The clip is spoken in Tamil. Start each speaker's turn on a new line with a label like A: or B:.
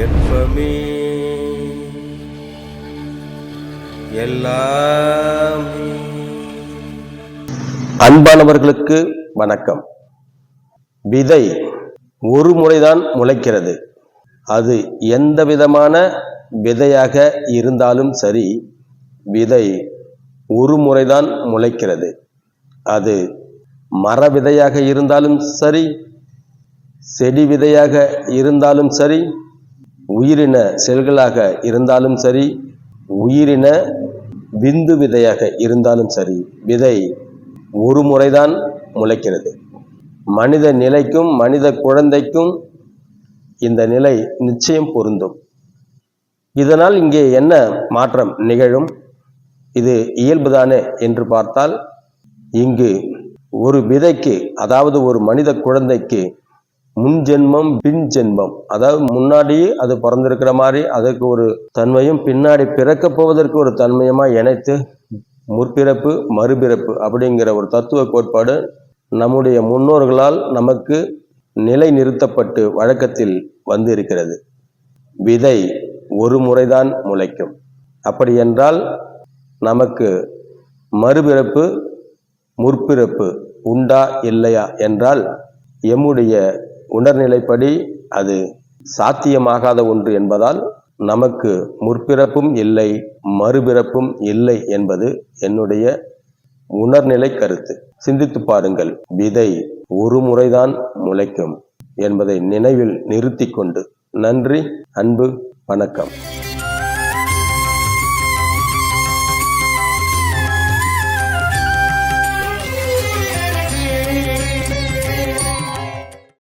A: வெப்பமே எல்லாமே.
B: அன்பானவர்களுக்கு வணக்கம். விதை ஒரு முறைதான் முளைக்கிறது. அது எந்த விதமான விதையாக இருந்தாலும் சரி விதை ஒரு முறைதான் முளைக்கிறது. அது மர விதையாக இருந்தாலும் சரி செடி விதையாக இருந்தாலும் சரி உயிரின செல்களாக இருந்தாலும் சரி உயிரின விந்து விதையாக இருந்தாலும் சரி விதை ஒரு முறைதான் முளைக்கிறது. மனித நிலைக்கும் மனித குழந்தைக்கும் இந்த நிலை நிச்சயம் பொருந்தும். இதனால் இங்கே என்ன மாற்றம் நிகழும்? இது இயல்புதானே என்று பார்த்தால் இங்கு ஒரு விதைக்கு அதாவது ஒரு மனித குழந்தைக்கு முன் ஜென்மம் பின் ஜென்மம். அதாவது முன்னாடியே அது பிறந்திருக்கிற மாதிரி அதுக்கு ஒரு தன்மையும் பின்னாடி பிறக்கப் போவதற்கு ஒரு தன்மையுமாக இணைத்து முற்பிறப்பு மறுபிறப்பு அப்படிங்கிற ஒரு தத்துவ கோட்பாடு நம்முடைய முன்னோர்களால் நமக்கு நிலை நிறுத்தப்பட்டு வழக்கத்தில் வந்து இருக்கிறது விதை ஒரு முறைதான் முளைக்கும். அப்படி என்றால் நமக்கு மறுபிறப்பு முற்பிறப்பு உண்டா இல்லையா என்றால் எம்முடைய உணர்நிலைப்படி அது சாத்தியமாகாத ஒன்று என்பதால் நமக்கு முற்பிறப்பும் இல்லை மறுபிறப்பும் இல்லை என்பது என்னுடைய உணர்நிலை கருத்து. சிந்தித்து பாருங்கள் விதை ஒரு முறைதான் முளைக்கும் என்பதை நினைவில் நிறுத்தி கொண்டு. நன்றி அன்பு வணக்கம்.